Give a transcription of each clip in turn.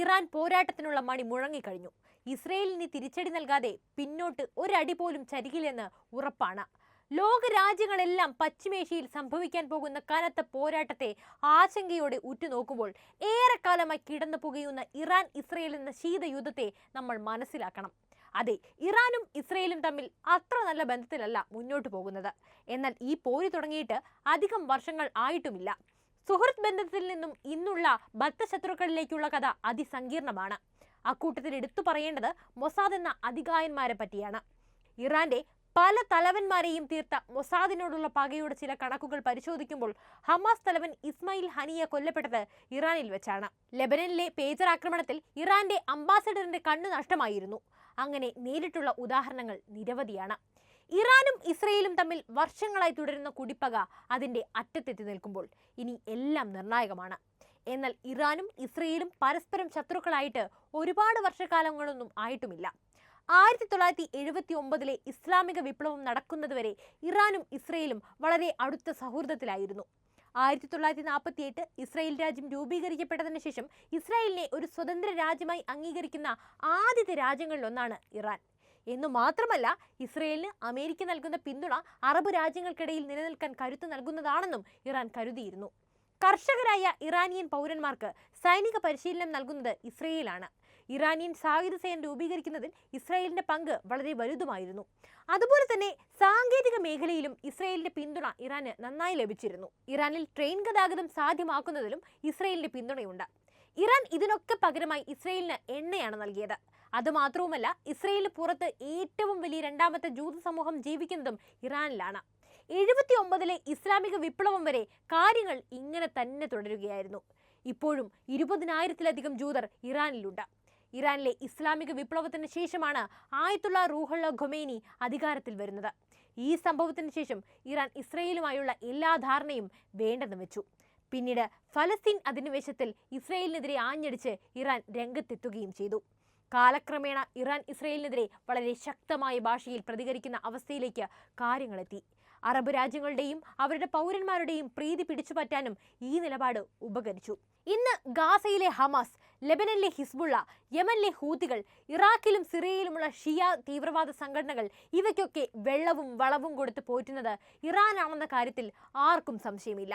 Iran പോരാട്ടത്തിനുള്ള മണി മുഴങ്ങിക്കഴിഞ്ഞു. ഇസ്രയേലിന് തിരിച്ചടി നൽകാതെ പിന്നോട്ട് ഒരടി പോലും ചരികില്ലെന്ന് ഉറപ്പാണ്. ലോക രാജ്യങ്ങളെല്ലാം പശ്ചിമേഷ്യയിൽ സംഭവിക്കാൻ പോകുന്ന കനത്ത പോരാട്ടത്തെ ആശങ്കയോടെ ഉറ്റുനോക്കുമ്പോൾ ഏറെക്കാലമായി കിടന്നു പുകയുന്ന ഇറാൻ ഇസ്രയേൽ എന്ന ശീതയുദ്ധത്തെ നമ്മൾ മനസ്സിലാക്കണം. അതെ ഇറാനും ഇസ്രയേലും തമ്മിൽ അത്ര നല്ല ബന്ധത്തിലല്ല മുന്നോട്ട് പോകുന്നത്. എന്നാൽ ഈ പോര് തുടങ്ങിയിട്ട് അധികം വർഷങ്ങൾ ആയിട്ടുമില്ല. സുഹൃത്ത് ബന്ധത്തിൽ നിന്നും ഇന്നുള്ള ബദ്ധശത്രുക്കളിലേക്കുള്ള കഥ അതിസങ്കീർണമാണ്. അക്കൂട്ടത്തിൽ എടുത്തു പറയേണ്ടത് മൊസാദ് എന്ന അധികായന്മാരെ പറ്റിയാണ്. ഇറാന്റെ പല തലവന്മാരെയും തീർത്ത മൊസാദിനോടുള്ള പകയുടെ ചില കണക്കുകൾ പരിശോധിക്കുമ്പോൾ ഹമാസ് തലവൻ ഇസ്മായിൽ ഹനിയ കൊല്ലപ്പെട്ടത് ഇറാനിൽ വെച്ചാണ്. ലെബനനിലെ പേജർ ആക്രമണത്തിൽ ഇറാന്റെ അംബാസഡറിന്റെ കണ്ണ് നഷ്ടമായിരുന്നു. അങ്ങനെ നേരിട്ടുള്ള ഉദാഹരണങ്ങൾ നിരവധിയാണ്. ഇറാനും ഇസ്രയേലും തമ്മിൽ വർഷങ്ങളായി തുടരുന്ന കുടിപ്പക അതിന്റെ അറ്റത്തെത്തി നിൽക്കുമ്പോൾ ഇനി എല്ലാം നിർണായകമാണ്. എന്നാൽ ഇറാനും ഇസ്രയേലും പരസ്പരം ശത്രുക്കളായിട്ട് ഒരുപാട് വർഷക്കാലങ്ങളൊന്നും ആയിട്ടുമില്ല. ആയിരത്തി തൊള്ളായിരത്തി എഴുപത്തി ഒമ്പതിലെ ഇസ്ലാമിക വിപ്ലവം നടക്കുന്നതുവരെ ഇറാനും ഇസ്രയേലും വളരെ അടുത്ത സൗഹൃദത്തിലായിരുന്നു. ആയിരത്തി തൊള്ളായിരത്തി നാൽപ്പത്തി എട്ട് ഇസ്രായേൽ രാജ്യം രൂപീകരിക്കപ്പെട്ടതിന് ശേഷം ഇസ്രായേലിനെ ഒരു സ്വതന്ത്ര രാജ്യമായി അംഗീകരിക്കുന്ന ആദ്യത്തെ രാജ്യങ്ങളിലൊന്നാണ് ഇറാൻ. എന്നു മാത്രമല്ല ഇസ്രയേലിന് അമേരിക്ക നൽകുന്ന പിന്തുണ അറബ് രാജ്യങ്ങൾക്കിടയിൽ നിലനിൽക്കാൻ കരുത്ത് നൽകുന്നതാണെന്നും ഇറാൻ കരുതിയിരുന്നു. കർഷകരായ ഇറാനിയൻ പൗരന്മാർക്ക് സൈനിക പരിശീലനം നൽകുന്നത് ഇസ്രയേലാണ്. ഇറാനിയൻ സായുധ സേന രൂപീകരിക്കുന്നതിൽ ഇസ്രായേലിന്റെ പങ്ക് വളരെ വലുതുമായിരുന്നു. അതുപോലെ തന്നെ സാങ്കേതിക മേഖലയിലും ഇസ്രായേലിന്റെ പിന്തുണ ഇറാന് നന്നായി ലഭിച്ചിരുന്നു. ഇറാനിൽ ട്രെയിൻ ഗതാഗതം സാധ്യമാക്കുന്നതിലും ഇസ്രായേലിന്റെ പിന്തുണയുണ്ട്. ഇറാൻ ഇതിനൊക്കെ പകരമായി ഇസ്രായേലിന് എണ്ണയാണ് നൽകിയത്. അതുമാത്രവുമല്ല ഇസ്രയേലിന് പുറത്ത് ഏറ്റവും വലിയ രണ്ടാമത്തെ ജൂത സമൂഹം ജീവിക്കുന്നതും ഇറാനിലാണ്. എഴുപത്തി ഒമ്പതിലെ ഇസ്ലാമിക വിപ്ലവം വരെ കാര്യങ്ങൾ ഇങ്ങനെ തന്നെ തുടരുകയായിരുന്നു. ഇപ്പോഴും ഇരുപതിനായിരത്തിലധികം ജൂതർ ഇറാനിലുണ്ട്. ഇറാനിലെ ഇസ്ലാമിക വിപ്ലവത്തിന് ശേഷമാണ് ആയത്തുള്ള റൂഹുള്ള ഖൊമേനി അധികാരത്തിൽ വരുന്നത്. ഈ സംഭവത്തിന് ശേഷം ഇറാൻ ഇസ്രയേലുമായുള്ള എല്ലാ ധാരണയും വേണ്ടെന്ന് വെച്ചു. പിന്നീട് ഫലസ്തീൻ അധിനിവേശത്തിൽ ഇസ്രയേലിനെതിരെ ആഞ്ഞടിച്ച് ഇറാൻ രംഗത്തെത്തുകയും ചെയ്തു. കാലക്രമേണ ഇറാൻ ഇസ്രയേലിനെതിരെ വളരെ ശക്തമായ ഭാഷയിൽ പ്രതികരിക്കുന്ന അവസ്ഥയിലേക്ക് കാര്യങ്ങളെത്തി. അറബ് രാജ്യങ്ങളുടെയും അവരുടെ പൗരന്മാരുടെയും പ്രീതി പിടിച്ചുപറ്റാനും ഈ നിലപാട് ഉപകരിച്ചു. ഇന്ന് ഗാസയിലെ ഹമാസ് ലെബനനിലെ ഹിസ്ബുള്ള യമനിലെ ഹൂതികൾ ഇറാഖിലും സിറിയയിലുമുള്ള ഷിയ തീവ്രവാദ സംഘടനകൾ ഇവയ്ക്കൊക്കെ വെള്ളവും വളവും കൊടുത്ത് പോറ്റുന്നത് ഇറാനാണെന്ന കാര്യത്തിൽ ആർക്കും സംശയമില്ല.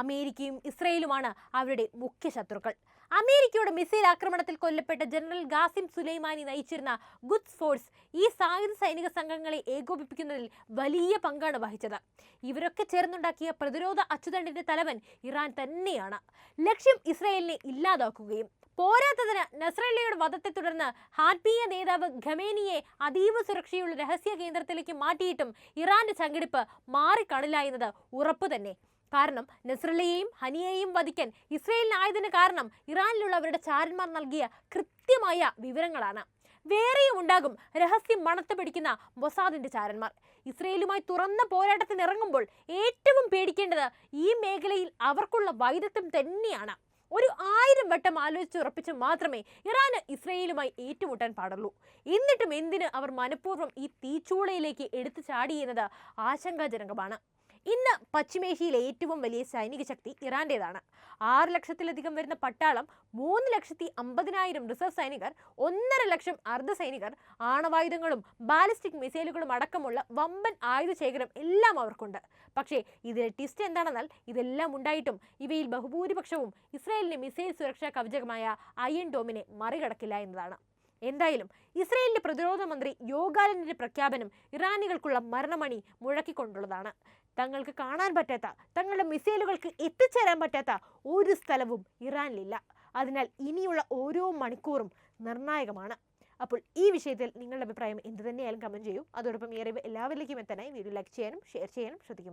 അമേരിക്കയും ഇസ്രയേലുമാണ് അവരുടെ മുഖ്യ ശത്രുക്കൾ അമേരിക്കയുടെ മിസൈൽ ആക്രമണത്തിൽ കൊല്ലപ്പെട്ട ജനറൽ ഗാസിം സുലൈമാനി നയിച്ചിരുന്ന ഗുഡ്സ് ഫോഴ്സ് ഈ സായുധ സൈനിക സംഘങ്ങളെ ഏകോപിപ്പിക്കുന്നതിൽ വലിയ പങ്കാണ് വഹിച്ചത്. ഇവരൊക്കെ ചേർന്നുണ്ടാക്കിയ പ്രതിരോധ അച്ചുതണ്ടിന്റെ തലവൻ ഇറാൻ തന്നെയാണ്. ലക്ഷ്യം ഇസ്രായേലിനെ ഇല്ലാതാക്കുകയും പോരാത്തതിന് നസ്രല്ലയുടെ വധത്തെ തുടർന്ന് ഹാർബിയ നേതാവ് ഖമേനിയെ അതീവ സുരക്ഷയുള്ള രഹസ്യ കേന്ദ്രത്തിലേക്ക് മാറ്റിയിട്ടും ഇറാന്റെ ചങ്കിടിപ്പ് മാറിക്കാണില്ല എന്നത് ഉറപ്പു തന്നെ. കാരണം നസ്രലയെയും ഹനിയെയും വധിക്കാൻ ഇസ്രയേലിനായതിന് കാരണം ഇറാനിലുള്ളവരുടെ ചാരന്മാർ നൽകിയ കൃത്യമായ വിവരങ്ങളാണ്. വേറെയും ഉണ്ടാകും രഹസ്യം മണത്ത് പിടിക്കുന്ന മൊസാദിന്റെ ചാരന്മാർ. ഇസ്രയേലുമായി തുറന്ന പോരാട്ടത്തിന് ഇറങ്ങുമ്പോൾ ഏറ്റവും പേടിക്കേണ്ടത് ഈ മേഖലയിൽ അവർക്കുള്ള വൈദഗ്ധ്യം തന്നെയാണ്. ഒരു ആയിരം വട്ടം ആലോചിച്ചുറപ്പിച്ച് മാത്രമേ ഇറാന് ഇസ്രയേലുമായി ഏറ്റുമുട്ടാൻ പാടുള്ളൂ. എന്നിട്ടും എന്തിന് അവർ മനഃപൂർവം ഈ തീച്ചൂളയിലേക്ക് എടുത്തു ചാടി എന്നത് ആശങ്കാജനകമാണ്. ഇന്ന് പശ്ചിമേഷ്യയിലെ ഏറ്റവും വലിയ സൈനിക ശക്തി ഇറാന്റേതാണ്. ആറ് ലക്ഷത്തിലധികം വരുന്ന പട്ടാളം മൂന്ന് ലക്ഷത്തി അമ്പതിനായിരം റിസർവ് സൈനികർ ഒന്നര ലക്ഷം അർദ്ധ സൈനികർ ആണവായുധങ്ങളും ബാലിസ്റ്റിക് മിസൈലുകളും അടക്കമുള്ള വമ്പൻ ആയുധ ശേഖരം എല്ലാം അവർക്കുണ്ട്. പക്ഷേ ഇതിലെ ട്വിസ്റ്റ് എന്താണെന്നാൽ ഇതെല്ലാം ഉണ്ടായിട്ടും ഇവയിൽ ബഹുഭൂരിപക്ഷവും ഇസ്രായേലിന്റെ മിസൈൽ സുരക്ഷാ കവചകമായ അയൺ ഡോമിനെ മറികടക്കില്ല എന്നതാണ്. എന്തായാലും ഇസ്രയേലിന്റെ പ്രതിരോധ മന്ത്രി യോഗാലന്റെ പ്രഖ്യാപനം ഇറാനികൾക്കുള്ള മരണമണി മുഴക്കിക്കൊണ്ടുള്ളതാണ്. തങ്ങൾക്ക് കാണാൻ പറ്റാത്ത തങ്ങളുടെ മിസൈലുകൾക്ക് എത്തിച്ചേരാൻ പറ്റാത്ത ഒരു സ്ഥലവും ഇറാനിലില്ല. അതിനാൽ ഇനിയുള്ള ഓരോ മണിക്കൂറും നിർണായകമാണ്. അപ്പോൾ ഈ വിഷയത്തിൽ നിങ്ങളുടെ അഭിപ്രായം എന്ത് തന്നെയായാലും കമന്റ് ചെയ്യൂ. അതോടൊപ്പം ഈ അറിവ് എല്ലാവരിലേക്കും എത്താനായി വീഡിയോ ലൈക്ക് ചെയ്യാനും ഷെയർ ചെയ്യാനും ശ്രദ്ധിക്കും